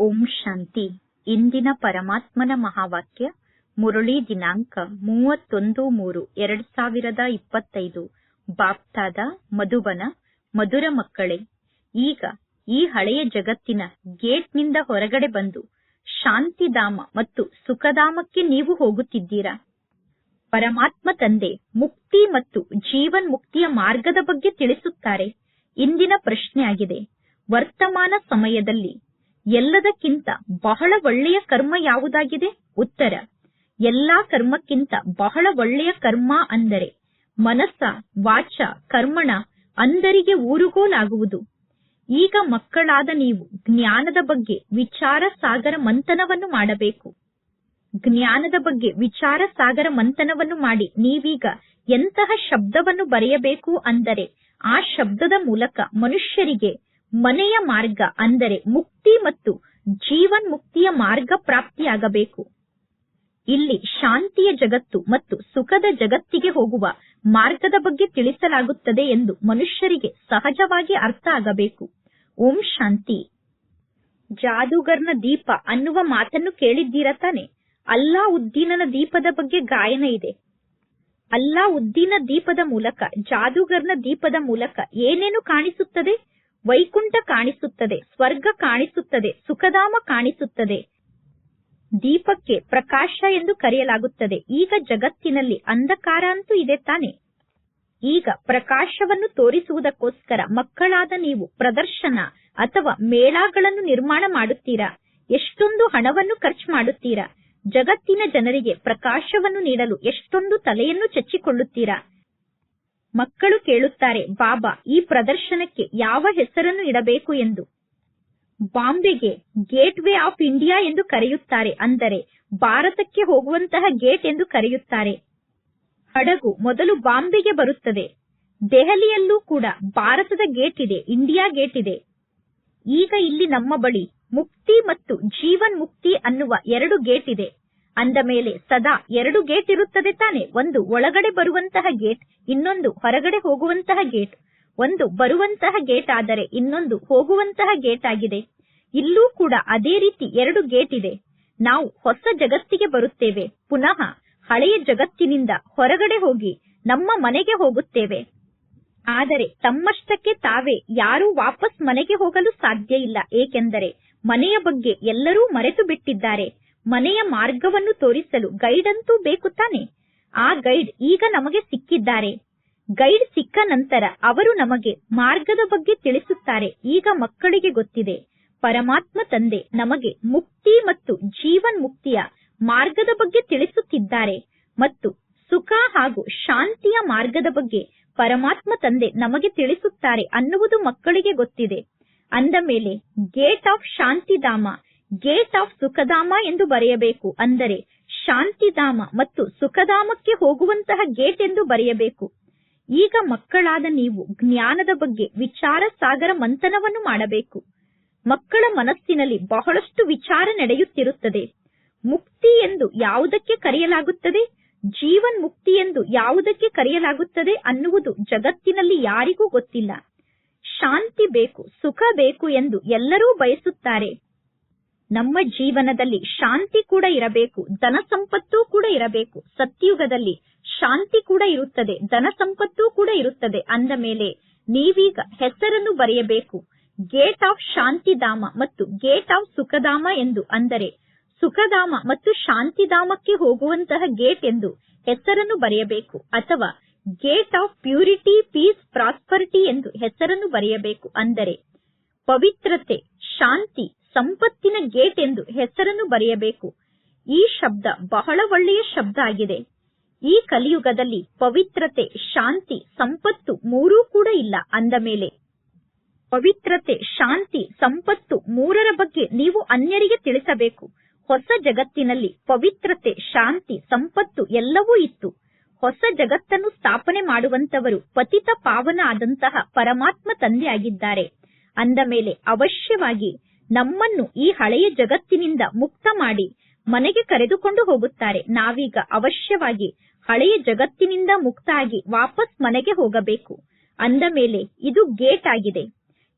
ಓಂ ಶಾಂತಿ. ಇಂದಿನ ಪರಮಾತ್ಮನ ಮಹಾವಾಕ್ಯ, ಮುರಳಿ ದಿನಾಂಕ ಮೂವತ್ತೊಂದು ಮೂರು ಎರಡ್ ಸಾವಿರದ ಇಪ್ಪತ್ತೈದು. ಬಾಪ್ತಾದ, ಮಧುಬನ, ಮಧುರ ಮಕ್ಕಳೇ, ಈಗ ಈ ಹಳೆಯ ಜಗತ್ತಿನ ಗೇಟ್ನಿಂದ ಹೊರಗಡೆ ಬಂದು ಶಾಂತಿಧಾಮ ಮತ್ತು ಸುಖಧಾಮಕ್ಕೆ ನೀವು ಹೋಗುತ್ತಿದ್ದೀರಾ? ಪರಮಾತ್ಮ ತಂದೆ ಮುಕ್ತಿ ಮತ್ತು ಜೀವನ್ ಮುಕ್ತಿಯ ಮಾರ್ಗದ ಬಗ್ಗೆ ತಿಳಿಸುತ್ತಾರೆ. ಇಂದಿನ ಪ್ರಶ್ನೆ ಆಗಿದೆ. ವರ್ತಮಾನ ಸಮಯದಲ್ಲಿ ಎಲ್ಲದಕ್ಕಿಂತ ಬಹಳ ಒಳ್ಳೆಯ ಕರ್ಮ ಯಾವುದಾಗಿದೆ? ಉತ್ತರ, ಎಲ್ಲಾ ಕರ್ಮಕ್ಕಿಂತ ಬಹಳ ಒಳ್ಳೆಯ ಕರ್ಮ ಅಂದರೆ ಮನಸ್ಸ ವಾಚ ಕರ್ಮಣ ಅಂದರಿಗೆ ಊರುಗೋಲಾಗುವುದು. ಈಗ ಮಕ್ಕಳಾದ ನೀವು ಜ್ಞಾನದ ಬಗ್ಗೆ ವಿಚಾರ ಸಾಗರ ಮಂಥನವನ್ನು ಮಾಡಬೇಕು. ಜ್ಞಾನದ ಬಗ್ಗೆ ವಿಚಾರ ಸಾಗರ ಮಂಥನವನ್ನು ಮಾಡಿ ನೀವೀಗ ಎಂತಹ ಶಬ್ದವನ್ನು ಬರೆಯಬೇಕು ಅಂದರೆ ಆ ಶಬ್ದದ ಮೂಲಕ ಮನುಷ್ಯರಿಗೆ ಮನೆಯ ಮಾರ್ಗ ಅಂದರೆ ಮುಕ್ತಿ ಮತ್ತು ಜೀವನ್ ಮುಕ್ತಿಯ ಮಾರ್ಗ ಪ್ರಾಪ್ತಿಯಾಗಬೇಕು. ಇಲ್ಲಿ ಶಾಂತಿಯ ಜಗತ್ತು ಮತ್ತು ಸುಖದ ಜಗತ್ತಿಗೆ ಹೋಗುವ ಮಾರ್ಗದ ಬಗ್ಗೆ ತಿಳಿಸಲಾಗುತ್ತದೆ ಎಂದು ಮನುಷ್ಯರಿಗೆ ಸಹಜವಾಗಿ ಅರ್ಥ ಆಗಬೇಕು. ಓಂ ಶಾಂತಿ. ಜಾದೂಗರ್ನ ದೀಪ ಅನ್ನುವ ಮಾತನ್ನು ಕೇಳಿದ್ದೀರ ತಾನೆ? ಅಲ್ಲಾ ಉದ್ದೀನನ ದೀಪದ ಬಗ್ಗೆ ಗಾಯನ ಇದೆ. ಅಲ್ಲಾ ಉದ್ದೀನ ದೀಪದ ಮೂಲಕ ಜಾದೂಗರ್ನ ದೀಪದ ಮೂಲಕ ಏನೇನು ಕಾಣಿಸುತ್ತದೆ? ವೈಕುಂಠ ಕಾಣಿಸುತ್ತದೆ, ಸ್ವರ್ಗ ಕಾಣಿಸುತ್ತದೆ, ಸುಖಧಾಮ ಕಾಣಿಸುತ್ತದೆ. ದೀಪಕ್ಕೆ ಪ್ರಕಾಶ ಎಂದು ಕರೆಯಲಾಗುತ್ತದೆ. ಈಗ ಜಗತ್ತಿನಲ್ಲಿ ಅಂಧಕಾರ ಅಂತೂ ಇದೆ ತಾನೆ. ಈಗ ಪ್ರಕಾಶವನ್ನು ತೋರಿಸುವುದಕ್ಕೋಸ್ಕರ ಮಕ್ಕಳಾದ ನೀವು ಪ್ರದರ್ಶನ ಅಥವಾ ಮೇಳಗಳನ್ನು ನಿರ್ಮಾಣ ಮಾಡುತ್ತೀರಾ? ಎಷ್ಟೊಂದು ಹಣವನ್ನು ಖರ್ಚು ಮಾಡುತ್ತೀರಾ? ಜಗತ್ತಿನ ಜನರಿಗೆ ಪ್ರಕಾಶವನ್ನು ನೀಡಲು ಎಷ್ಟೊಂದು ತಲೆಯನ್ನು ಚಚ್ಚಿಕೊಳ್ಳುತ್ತೀರಾ? ಮಕ್ಕಳು ಕೇಳುತ್ತಾರೆ, ಬಾಬಾ, ಈ ಪ್ರದರ್ಶನಕ್ಕೆ ಯಾವ ಹೆಸರನ್ನು ಇಡಬೇಕು ಎಂದು? ಬಾಂಬೆಗೆ ಗೇಟ್ ವೇ ಆಫ್ ಇಂಡಿಯಾ ಎಂದು ಕರೆಯುತ್ತಾರೆ, ಅಂದರೆ ಭಾರತಕ್ಕೆ ಹೋಗುವಂತಹ ಗೇಟ್ ಎಂದು ಕರೆಯುತ್ತಾರೆ. ಹಡಗು ಮೊದಲು ಬಾಂಬೆಗೆ ಬರುತ್ತದೆ. ದೆಹಲಿಯಲ್ಲೂ ಕೂಡ ಭಾರತದ ಗೇಟ್ ಇದೆ, ಇಂಡಿಯಾ ಗೇಟ್ ಇದೆ. ಈಗ ಇಲ್ಲಿ ನಮ್ಮ ಬಳಿ ಮುಕ್ತಿ ಮತ್ತು ಜೀವನ್ ಮುಕ್ತಿ ಅನ್ನುವ ಎರಡು ಗೇಟ್ ಇದೆ. ಅಂದ ಮೇಲೆ ಸದಾ ಎರಡು ಗೇಟ್ ಇರುತ್ತದೆ ತಾನೆ? ಒಂದು ಒಳಗಡೆ ಬರುವಂತಹ ಗೇಟ್, ಇನ್ನೊಂದು ಹೊರಗಡೆ ಹೋಗುವಂತಹ ಗೇಟ್. ಒಂದು ಬರುವಂತಹ ಗೇಟ್ ಆದರೆ ಇನ್ನೊಂದು ಹೋಗುವಂತಹ ಗೇಟ್ ಆಗಿದೆ. ಇಲ್ಲೂ ಕೂಡ ಅದೇ ರೀತಿ ಎರಡು ಗೇಟ್ ಇದೆ. ನಾವು ಹೊಸ ಜಗತ್ತಿಗೆ ಬರುತ್ತೇವೆ. ಪುನಃ ಹಳೆಯ ಜಗತ್ತಿನಿಂದ ಹೊರಗಡೆ ಹೋಗಿ ನಮ್ಮ ಮನೆಗೆ ಹೋಗುತ್ತೇವೆ. ಆದರೆ ತಮ್ಮಷ್ಟಕ್ಕೆ ತಾವೇ ಯಾರೂ ವಾಪಸ್ ಮನೆಗೆ ಹೋಗಲು ಸಾಧ್ಯ ಇಲ್ಲ. ಏಕೆಂದರೆ ಮನೆಯ ಬಗ್ಗೆ ಎಲ್ಲರೂ ಮರೆತು ಬಿಟ್ಟಿದ್ದಾರೆ ಮನೆಯ ಮಾರ್ಗವನ್ನು ತೋರಿಸಲು ಗೈಡ್ ಅಂತೂ ಬೇಕು ತಾನೆ? ಆ ಗೈಡ್ ಈಗ ನಮಗೆ ಸಿಕ್ಕಿದ್ದಾರೆ. ಗೈಡ್ ಸಿಕ್ಕ ನಂತರ ಅವರು ನಮಗೆ ಮಾರ್ಗದ ಬಗ್ಗೆ ತಿಳಿಸುತ್ತಾರೆ. ಈಗ ಮಕ್ಕಳಿಗೆ ಗೊತ್ತಿದೆ. ಪರಮಾತ್ಮ ತಂದೆ ನಮಗೆ ಮುಕ್ತಿ ಮತ್ತು ಜೀವನ್ ಮುಕ್ತಿಯ ಮಾರ್ಗದ ಬಗ್ಗೆ ತಿಳಿಸುತ್ತಿದ್ದಾರೆ ಮತ್ತು ಸುಖ ಹಾಗೂ ಶಾಂತಿಯ ಮಾರ್ಗದ ಬಗ್ಗೆ ಪರಮಾತ್ಮ ತಂದೆ ನಮಗೆ ತಿಳಿಸುತ್ತಾರೆ ಅನ್ನುವುದು ಮಕ್ಕಳಿಗೆ ಗೊತ್ತಿದೆ. ಅಂದ ಮೇಲೆ gate of Shantidham gate of Sukhdham ಎಂದು ಬರೆಯಬೇಕು. ಅಂದರೆ ಶಾಂತಿಧಾಮ ಮತ್ತು ಸುಖಧಾಮಕ್ಕೆ ಹೋಗುವಂತಹ ಗೇಟ್ ಎಂದು ಬರೆಯಬೇಕು. ಈಗ ಮಕ್ಕಳಾದ ನೀವು ಜ್ಞಾನದ ಬಗ್ಗೆ ವಿಚಾರ ಸಾಗರ ಮಂಥನವನ್ನು ಮಾಡಬೇಕು. ಮಕ್ಕಳ ಮನಸ್ಸಿನಲ್ಲಿ ಬಹಳಷ್ಟು ವಿಚಾರ ನಡೆಯುತ್ತಿರುತ್ತದೆ. ಮುಕ್ತಿ ಎಂದು ಯಾವುದಕ್ಕೆ ಕರೆಯಲಾಗುತ್ತದೆ? ಜೀವನ್ ಮುಕ್ತಿ ಎಂದು ಯಾವುದಕ್ಕೆ ಕರೆಯಲಾಗುತ್ತದೆ ಅನ್ನುವುದು ಜಗತ್ತಿನಲ್ಲಿ ಯಾರಿಗೂ ಗೊತ್ತಿಲ್ಲ. ಶಾಂತಿ ಬೇಕು, ಸುಖ ಬೇಕು ಎಂದು ಎಲ್ಲರೂ ಬಯಸುತ್ತಾರೆ. ನಮ್ಮ ಜೀವನದಲ್ಲಿ ಶಾಂತಿ ಕೂಡ ಇರಬೇಕು, ಧನ ಸಂಪತ್ತು ಕೂಡ ಇರಬೇಕು. ಸತ್ಯುಗದಲ್ಲಿ ಶಾಂತಿ ಕೂಡ ಇರುತ್ತದೆ, ಧನ ಸಂಪತ್ತು ಕೂಡ ಇರುತ್ತದೆ. ಅಂದ ಮೇಲೆ ನೀವೀಗ ಹೆಸರನ್ನು ಬರೆಯಬೇಕು. ಗೇಟ್ ಆಫ್ ಶಾಂತಿಧಾಮ ಮತ್ತು ಗೇಟ್ ಆಫ್ ಸುಖಧಾಮ ಎಂದು ಅಂದರೆ ಸುಖಧಾಮ ಮತ್ತು ಶಾಂತಿಧಾಮಕ್ಕೆ ಹೋಗುವಂತಹ ಗೇಟ್ ಎಂದು ಹೆಸರನ್ನು ಬರೆಯಬೇಕು. ಅಥವಾ gate of purity, peace, prosperity ಎಂದು ಹೆಸರನ್ನು ಬರೆಯಬೇಕು. ಅಂದರೆ ಪವಿತ್ರತೆ, ಶಾಂತಿ ಸಂಪತ್ತಿನ ಗೇಟ್ ಎಂದು ಹೆಸರನ್ನು ಬರೆಯಬೇಕು. ಈ ಶಬ್ದ ಬಹಳ ಒಳ್ಳೆಯ ಶಬ್ದ ಆಗಿದೆ. ಈ ಕಲಿಯುಗದಲ್ಲಿ ಪವಿತ್ರತೆ, ಶಾಂತಿ, ಸಂಪತ್ತು ಮೂರೂ ಕೂಡ ಇಲ್ಲ ಅಂದ ಮೇಲೆ. ಪವಿತ್ರತೆ, ಶಾಂತಿ, ಸಂಪತ್ತು ಮೂರರ ಬಗ್ಗೆ ನೀವು ಅನ್ಯರಿಗೆ ತಿಳಿಸಬೇಕು. ಹೊಸ ಜಗತ್ತಿನಲ್ಲಿ ಪವಿತ್ರತೆ, ಶಾಂತಿ, ಸಂಪತ್ತು ಎಲ್ಲವೂ ಇತ್ತು. ಹೊಸ ಜಗತ್ತನ್ನು ಸ್ಥಾಪನೆ ಮಾಡುವಂತವರು ಪತಿತ ಪಾವನ ಆದಂತಹ ಪರಮಾತ್ಮ ತಂದೆಯಾಗಿದ್ದಾರೆ. ಅಂದ ಮೇಲೆ ಅವಶ್ಯವಾಗಿ ನಮ್ಮನ್ನು ಈ ಹಳೆಯ ಜಗತ್ತಿನಿಂದ ಮುಕ್ತ ಮಾಡಿ ಮನೆಗೆ ಕರೆದುಕೊಂಡು ಹೋಗುತ್ತಾರೆ. ನಾವೀಗ ಅವಶ್ಯವಾಗಿ ಹಳೆಯ ಜಗತ್ತಿನಿಂದ ಮುಕ್ತ ಆಗಿ ವಾಪಸ್ ಮನೆಗೆ ಹೋಗಬೇಕು. ಅಂದ ಮೇಲೆ ಇದು ಗೇಟ್ ಆಗಿದೆ.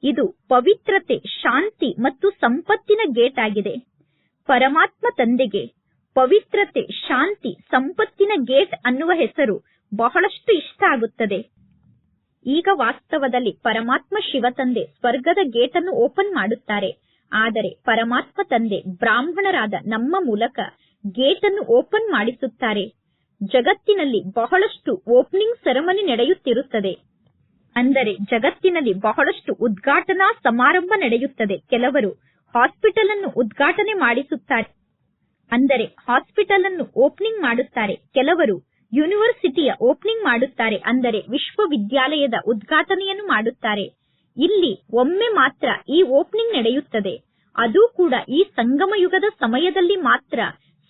ಇದು ಪವಿತ್ರತೆ, ಶಾಂತಿ ಮತ್ತು ಸಂಪತ್ತಿನ ಸಂಪತ್ತಿನ ಗೇಟ್ ಆಗಿದೆ. ಪರಮಾತ್ಮ ತಂದೆಗೆ ಪವಿತ್ರತೆ, ಶಾಂತಿ, ಸಂಪತ್ತಿನ ಗೇಟ್ ಅನ್ನುವ ಹೆಸರು ಬಹಳಷ್ಟು ಇಷ್ಟ ಆಗುತ್ತದೆ. ಈಗ ವಾಸ್ತವದಲ್ಲಿ ಪರಮಾತ್ಮ ಶಿವ ತಂದೆ ಸ್ವರ್ಗದ ಗೇಟ್ ಅನ್ನು ಓಪನ್ ಮಾಡುತ್ತಾರೆ. ಆದರೆ ಪರಮಾತ್ಮ ತಂದೆ ಬ್ರಾಹ್ಮಣರಾದ ನಮ್ಮ ಮೂಲಕ ಗೇಟ್ ಅನ್ನು ಓಪನ್ ಮಾಡಿಸುತ್ತಾರೆ. ಜಗತ್ತಿನಲ್ಲಿ ಬಹಳಷ್ಟು ಓಪನಿಂಗ್ ಸೆರೆಮನಿ ನಡೆಯುತ್ತಿರುತ್ತದೆ. ಅಂದರೆ ಜಗತ್ತಿನಲ್ಲಿ ಬಹಳಷ್ಟು ಉದ್ಘಾಟನಾ ಸಮಾರಂಭ ನಡೆಯುತ್ತದೆ. ಕೆಲವರು ಹಾಸ್ಪಿಟಲ್ ಅನ್ನು ಉದ್ಘಾಟನೆ ಮಾಡಿಸುತ್ತಾರೆ. ಅಂದರೆ ಹಾಸ್ಪಿಟಲ್ ಅನ್ನು ಓಪನಿಂಗ್ ಮಾಡುತ್ತಾರೆ. ಕೆಲವರು ಯೂನಿವರ್ಸಿಟಿಯ ಓಪನಿಂಗ್ ಮಾಡುತ್ತಾರೆ. ಅಂದರೆ ವಿಶ್ವವಿದ್ಯಾಲಯದ ಉದ್ಘಾಟನೆಯನ್ನು ಮಾಡುತ್ತಾರೆ. ಇಲ್ಲಿ ಒಮ್ಮೆ ಮಾತ್ರ ಈ ಓಪನಿಂಗ್ ನಡೆಯುತ್ತದೆ. ಅದು ಕೂಡ ಈ ಸಂಗಮ ಯುಗದ ಸಮಯದಲ್ಲಿ ಮಾತ್ರ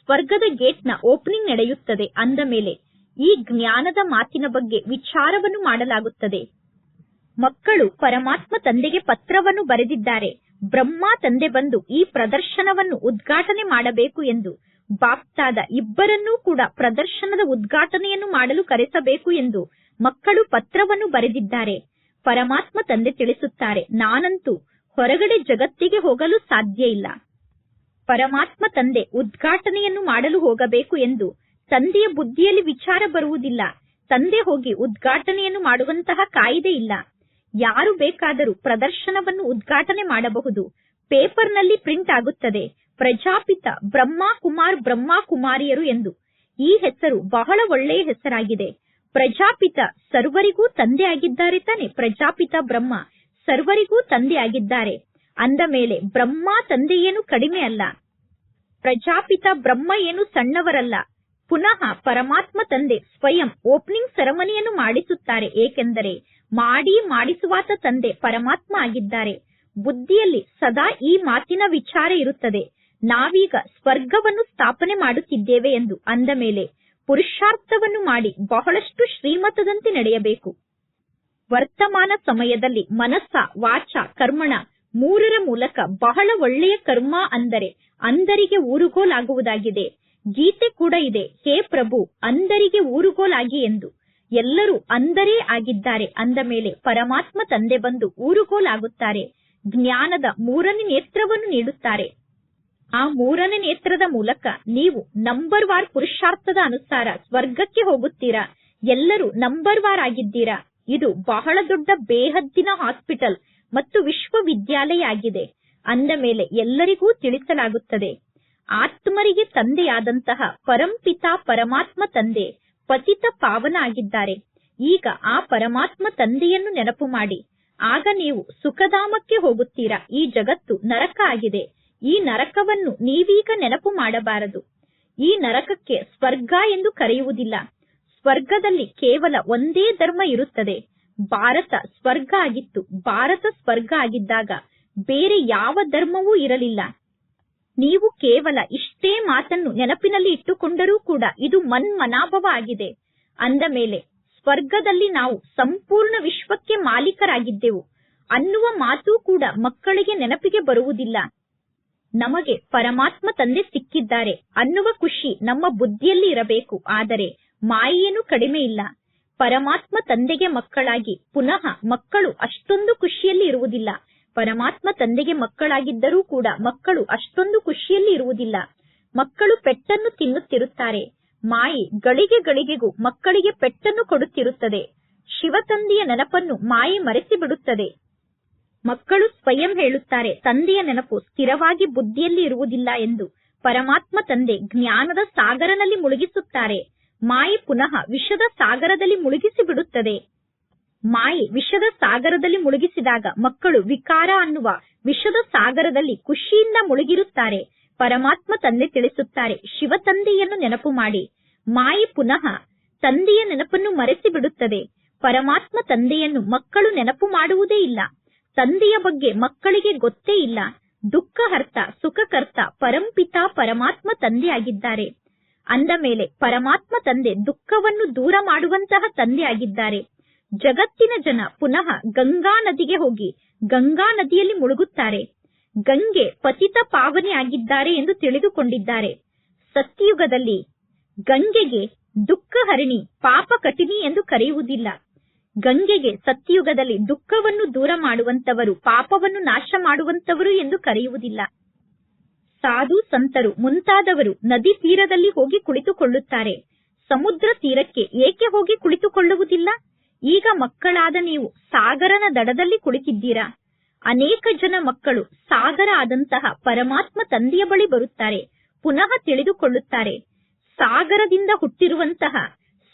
ಸ್ವರ್ಗದ ಗೇಟ್ನ ಓಪನಿಂಗ್ ನಡೆಯುತ್ತದೆ ಅಂದ ಮೇಲೆ ಈ ಜ್ಞಾನದ ಮಾತಿನ ಬಗ್ಗೆ ವಿಚಾರವನ್ನು ಮಾಡಲಾಗುತ್ತದೆ. ಮಕ್ಕಳು ಪರಮಾತ್ಮ ತಂದೆಗೆ ಪತ್ರವನ್ನು ಬರೆದಿದ್ದಾರೆ. ಬ್ರಹ್ಮ ತಂದೆ ಬಂದು ಈ ಪ್ರದರ್ಶನವನ್ನು ಉದ್ಘಾಟನೆ ಮಾಡಬೇಕು ಎಂದು ಬಾಪ್ತಾದ ಇಬ್ಬರನ್ನೂ ಕೂಡ ಪ್ರದರ್ಶನದ ಉದ್ಘಾಟನೆಯನ್ನು ಮಾಡಲು ಕರೆಸಬೇಕು ಎಂದು ಮಕ್ಕಳು ಪತ್ರವನ್ನು ಬರೆದಿದ್ದಾರೆ. ಪರಮಾತ್ಮ ತಂದೆ ತಿಳಿಸುತ್ತಾರೆ, ನಾನಂತೂ ಹೊರಗಡೆ ಜಗತ್ತಿಗೆ ಹೋಗಲು ಸಾಧ್ಯ ಇಲ್ಲ. ಪರಮಾತ್ಮ ತಂದೆ ಉದ್ಘಾಟನೆಯನ್ನು ಮಾಡಲು ಹೋಗಬೇಕು ಎಂದು ತಂದೆಯ ಬುದ್ಧಿಯಲ್ಲಿ ವಿಚಾರ ಬರುವುದಿಲ್ಲ. ತಂದೆ ಹೋಗಿ ಉದ್ಘಾಟನೆಯನ್ನು ಮಾಡುವಂತಹ ಕಾಯಿದೆ ಇಲ್ಲ. ಯಾರು ಬೇಕಾದರೂ ಪ್ರದರ್ಶನವನ್ನು ಉದ್ಘಾಟನೆ ಮಾಡಬಹುದು. ಪೇಪರ್ನಲ್ಲಿ ಪ್ರಿಂಟ್ ಆಗುತ್ತದೆ. ಪ್ರಜಾಪಿತ ಬ್ರಹ್ಮಾ ಕುಮಾರ್ ಬ್ರಹ್ಮಾ ಕುಮಾರಿಯರು ಎಂದು. ಈ ಹೆಸರು ಬಹಳ ಒಳ್ಳೆಯ ಹೆಸರಾಗಿದೆ. ಪ್ರಜಾಪಿತ ಸರ್ವರಿಗೂ ತಂದೆ ಆಗಿದ್ದಾರೆ ತಾನೆ. ಪ್ರಜಾಪಿತ ಬ್ರಹ್ಮ ಸರ್ವರಿಗೂ ತಂದೆ ಆಗಿದ್ದಾರೆ ಅಂದ ಮೇಲೆ ಬ್ರಹ್ಮ ತಂದೆ ಏನು ಕಡಿಮೆ ಅಲ್ಲ. ಪ್ರಜಾಪಿತ ಬ್ರಹ್ಮ ಏನು ಸಣ್ಣವರಲ್ಲ. ಪುನಃ ಪರಮಾತ್ಮ ತಂದೆ ಸ್ವಯಂ ಓಪನಿಂಗ್ ಸೆರೆಮನಿಯನ್ನು ಮಾಡಿಸುತ್ತಾರೆ. ಏಕೆಂದರೆ ಮಾಡಿ ಮಾಡಿಸುವಾತ ತಂದೆ ಪರಮಾತ್ಮ ಆಗಿದ್ದಾರೆ. ಬುದ್ಧಿಯಲ್ಲಿ ಸದಾ ಈ ಮಾತಿನ ವಿಚಾರ ಇರುತ್ತದೆ. ನಾವೀಗ ಸ್ವರ್ಗವನ್ನು ಸ್ಥಾಪನೆ ಮಾಡುತ್ತಿದ್ದೇವೆ ಎಂದು ಅಂದ ಮೇಲೆ ಪುರುಷಾರ್ಥವನ್ನು ಮಾಡಿ ಬಹಳಷ್ಟು ಶ್ರೀಮತದಂತೆ ನಡೆಯಬೇಕು. ವರ್ತಮಾನ ಸಮಯದಲ್ಲಿ ಮನಸ್ಸ, ವಾಚ, ಕರ್ಮಣ ಮೂರರ ಮೂಲಕ ಬಹಳ ಒಳ್ಳೆಯ ಕರ್ಮ ಅಂದರೆ ಅಂದರಿಗೆ ಊರುಗೋಲಾಗುವುದಾಗಿದೆ. ಗೀತೆ ಕೂಡ ಇದೆ, ಹೇ ಪ್ರಭು ಅಂದರಿಗೆ ಊರುಗೋಲಾಗಿ ಎಂದು. ಎಲ್ಲರೂ ಅಂದರೇ ಆಗಿದ್ದಾರೆ ಅಂದ ಮೇಲೆ ಪರಮಾತ್ಮ ತಂದೆ ಬಂದು ಊರುಗೋಲಾಗುತ್ತಾರೆ. ಜ್ಞಾನದ ಮೂರನೇ ನೇತ್ರವನ್ನು ನೀಡುತ್ತಾರೆ. ಆ ಮೂರನೇ ನೇತ್ರದ ಮೂಲಕ ನೀವು ನಂಬರ್ ವಾರ್ ಪುರುಷಾರ್ಥದ ಅನುಸಾರ ಸ್ವರ್ಗಕ್ಕೆ ಹೋಗುತ್ತೀರಾ? ಎಲ್ಲರೂ ನಂಬರ್ ವಾರ್ ಆಗಿದ್ದೀರಾ? ಇದು ಬಹಳ ದೊಡ್ಡ ಬೇಹದ್ದಿನ ಹಾಸ್ಪಿಟಲ್ ಮತ್ತು ವಿಶ್ವವಿದ್ಯಾಲಯ ಆಗಿದೆ. ಅಂದ ಮೇಲೆ ಎಲ್ಲರಿಗೂ ತಿಳಿಸಲಾಗುತ್ತದೆ. ಆತ್ಮರಿಗೆ ತಂದೆಯಾದಂತಹ ಪರಂಪಿತ ಪರಮಾತ್ಮ ತಂದೆ ಪತಿತ ಪಾವನ ಆಗಿದ್ದಾರೆ. ಈಗ ಆ ಪರಮಾತ್ಮ ತಂದೆಯನ್ನು ನೆನಪು ಮಾಡಿ. ಆಗ ನೀವು ಸುಖಧಾಮಕ್ಕೆ ಹೋಗುತ್ತೀರಾ? ಈ ಜಗತ್ತು ನರಕ ಆಗಿದೆ. ಈ ನರಕವನ್ನು ನೀವೀಗ ನೆನಪು ಮಾಡಬಾರದು. ಈ ನರಕಕ್ಕೆ ಸ್ವರ್ಗ ಎಂದು ಕರೆಯುವುದಿಲ್ಲ. ಸ್ವರ್ಗದಲ್ಲಿ ಕೇವಲ ಒಂದೇ ಧರ್ಮ ಇರುತ್ತದೆ. ಭಾರತ ಸ್ವರ್ಗ ಆಗಿತ್ತು. ಭಾರತ ಸ್ವರ್ಗ ಆಗಿದ್ದಾಗ ಬೇರೆ ಯಾವ ಧರ್ಮವೂ ಇರಲಿಲ್ಲ. ನೀವು ಕೇವಲ ಇಷ್ಟೇ ಮಾತನ್ನು ನೆನಪಿನಲ್ಲಿ ಇಟ್ಟುಕೊಂಡರೂ ಕೂಡ ಇದು ಮನ್ಮನಾಭವ ಆಗಿದೆ. ಅಂದ ಮೇಲೆ, ಸ್ವರ್ಗದಲ್ಲಿ ನಾವು ಸಂಪೂರ್ಣ ವಿಶ್ವಕ್ಕೆ ಮಾಲೀಕರಾಗಿದ್ದೆವು. ಅನ್ನುವ ಮಾತು ಕೂಡ ಮಕ್ಕಳಿಗೆ ನೆನಪಿಗೆ ಬರುವುದಿಲ್ಲ. ನಮಗೆ ಪರಮಾತ್ಮ ತಂದೆ ಸಿಕ್ಕಿದ್ದಾರೆ ಅನ್ನುವ ಖುಷಿ ನಮ್ಮ ಬುದ್ಧಿಯಲ್ಲಿ ಇರಬೇಕು. ಆದರೆ ಮಾಯೇನು ಕಡಿಮೆ ಇಲ್ಲ. ಪರಮಾತ್ಮ ತಂದೆಗೆ ಮಕ್ಕಳಾಗಿ ಪುನಃ ಮಕ್ಕಳು ಅಷ್ಟೊಂದು ಖುಷಿಯಲ್ಲಿ ಇರುವುದಿಲ್ಲ. ಪರಮಾತ್ಮ ತಂದೆಗೆ ಮಕ್ಕಳಾಗಿದ್ದರೂ ಕೂಡ ಮಕ್ಕಳು ಅಷ್ಟೊಂದು ಖುಷಿಯಲ್ಲಿ ಇರುವುದಿಲ್ಲ. ಮಕ್ಕಳು ಪೆಟ್ಟನ್ನು ತಿನ್ನುತ್ತಿರುತ್ತಾರೆ. ಮಾಯೆ ಗಳಿಗೆ ಗಳಿಗೆಗೂ ಮಕ್ಕಳಿಗೆ ಪೆಟ್ಟನ್ನು ಕೊಡುತ್ತಿರುತ್ತದೆ. ಶಿವತಂದೆಯ ನೆನಪನ್ನು ಮಾಯೆ ಮರೆಸಿ ಬಿಡುತ್ತದೆ ಮಕ್ಕಳು ಸ್ವಯಂ ಹೇಳುತ್ತಾರೆ, ತಂದೆಯ ನೆನಪು ಸ್ಥಿರವಾಗಿ ಬುದ್ಧಿಯಲ್ಲಿ ಇರುವುದಿಲ್ಲ ಎಂದು. ಪರಮಾತ್ಮ ತಂದೆ ಜ್ಞಾನದ ಸಾಗರನಲ್ಲಿ ಮುಳುಗಿಸುತ್ತಾರೆ. ಮಾಯೆ ಪುನಃ ವಿಷದ ಸಾಗರದಲ್ಲಿ ಮುಳುಗಿಸಿ ಬಿಡುತ್ತದೆ. ಮಾಯೆ ವಿಷದ ಸಾಗರದಲ್ಲಿ ಮುಳುಗಿಸಿದಾಗ ಮಕ್ಕಳು ವಿಕಾರ ಅನ್ನುವ ವಿಷದ ಸಾಗರದಲ್ಲಿ ಖುಷಿಯಿಂದ ಮುಳುಗಿರುತ್ತಾರೆ. ಪರಮಾತ್ಮ ತಂದೆ ತಿಳಿಸುತ್ತಾರೆ, ಶಿವ ತಂದೆಯನ್ನು ನೆನಪು ಮಾಡಿ. ಮಾಯೆ ಪುನಃ ತಂದೆಯ ನೆನಪನ್ನು ಮರೆಸಿ ಬಿಡುತ್ತದೆ ಪರಮಾತ್ಮ ತಂದೆಯನ್ನು ಮಕ್ಕಳು ನೆನಪು ಮಾಡುವುದೇ ಇಲ್ಲ. ತಂದೆಯ ಬಗ್ಗೆ ಮಕ್ಕಳಿಗೆ ಗೊತ್ತೇ ಇಲ್ಲ. ದುಃಖ ದುಃಖಹರ್ತ ಸುಖಕರ್ತ ಪರಂಪಿತ ಪರಮಾತ್ಮ ತಂದೆಯಾಗಿದ್ದಾರೆ ಅಂದ ಮೇಲೆ ಪರಮಾತ್ಮ ತಂದೆ ದುಃಖವನ್ನು ದೂರ ಮಾಡುವಂತಹ ತಂದೆಯಾಗಿದ್ದಾರೆ ಜಗತ್ತಿನ ಜನ ಪುನಃ ಗಂಗಾ ನದಿಗೆ ಹೋಗಿ ಗಂಗಾ ನದಿಯಲ್ಲಿ ಮುಳುಗುತ್ತಾರೆ. ಗಂಗೆ ಪತಿತ ಪಾವನೆ ಆಗಿದ್ದಾರೆ ಎಂದು ತಿಳಿದುಕೊಂಡಿದ್ದಾರೆ. ಸತ್ಯಯುಗದಲ್ಲಿ ಗಂಗೆಗೆ ದುಃಖ ಹರಿಣಿ, ಪಾಪ ಕಠಿಣಿ ಎಂದು ಕರೆಯುವುದಿಲ್ಲ. ಗಂಗೆಗೆ ಸತ್ಯಯುಗದಲ್ಲಿ ದುಃಖವನ್ನು ದೂರ ಮಾಡುವಂತವರು ಪಾಪವನ್ನು ನಾಶ ಮಾಡುವಂತವರು ಎಂದು ಕರೆಯುವುದಿಲ್ಲ. ಸಾಧು ಸಂತರು ಮುಂತಾದವರು ನದಿ ತೀರದಲ್ಲಿ ಹೋಗಿ ಕುಳಿತುಕೊಳ್ಳುತ್ತಾರೆ. ಸಮುದ್ರ ತೀರಕ್ಕೆ ಏಕೆ ಹೋಗಿ ಕುಳಿತುಕೊಳ್ಳುವುದಿಲ್ಲ? ಈಗ ಮಕ್ಕಳಾದ ನೀವು ಸಾಗರನ ದಡದಲ್ಲಿ ಕುಳಿತಿದ್ದೀರಾ? ಅನೇಕ ಜನ ಮಕ್ಕಳು ಸಾಗರ ಆದಂತಹ ಪರಮಾತ್ಮ ತಂದೆಯ ಬಳಿ ಬರುತ್ತಾರೆ, ಪುನಃ ತಿಳಿದುಕೊಳ್ಳುತ್ತಾರೆ. ಸಾಗರದಿಂದ ಹುಟ್ಟಿರುವಂತಹ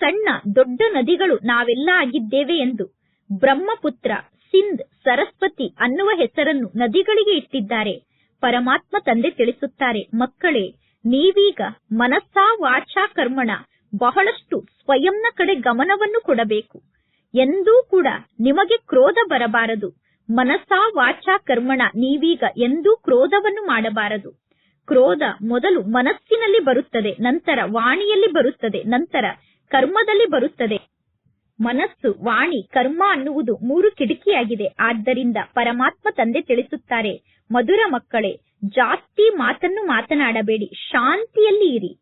ಸಣ್ಣ ದೊಡ್ಡ ನದಿಗಳು ನಾವೆಲ್ಲ ಆಗಿದ್ದೇವೆ ಎಂದು ಬ್ರಹ್ಮಪುತ್ರ ಸಿಂಧ್ ಸರಸ್ವತಿ ಅನ್ನುವ ಹೆಸರನ್ನು ನದಿಗಳಿಗೆ ಇಟ್ಟಿದ್ದಾರೆ. ಪರಮಾತ್ಮ ತಂದೆ ತಿಳಿಸುತ್ತಾರೆ, ಮಕ್ಕಳೇ, ನೀವೀಗ ಮನಸ್ಸಾ ವಾಚಾ ಕರ್ಮಣ, ಬಹಳಷ್ಟು ಸ್ವಯಂನ ಕಡೆ ಗಮನವನ್ನು ಕೊಡಬೇಕು. ಎಂದೂ ಕೂಡ ನಿಮಗೆ ಕ್ರೋಧ ಬರಬಾರದು. ಮನಸ್ಸಾ ವಾಚಾ ಕರ್ಮಣ, ನೀವೀಗ ಎಂದೂ ಕ್ರೋಧವನ್ನು ಮಾಡಬಾರದು. ಕ್ರೋಧ ಮೊದಲು ಮನಸ್ಸಿನಲ್ಲಿ ಬರುತ್ತದೆ, ನಂತರ ವಾಣಿಯಲ್ಲಿ ಬರುತ್ತದೆ, ನಂತರ ಕರ್ಮದಲ್ಲಿ ಬರುತ್ತದೆ. ಮನಸ್ಸು, ವಾಣಿ, ಕರ್ಮ ಅನ್ನುವುದು ಮೂರು ಕಿಟಕಿಯಾಗಿದೆ. ಆದ್ದರಿಂದ ಪರಮಾತ್ಮ ತಂದೆ ತಿಳಿಸುತ್ತಾರೆ, ಮಧುರ ಮಕ್ಕಳೇ, ಜಾಸ್ತಿ ಮಾತನ್ನು ಮಾತನಾಡಬೇಡಿ, ಶಾಂತಿಯಲ್ಲಿ ಇರಿ.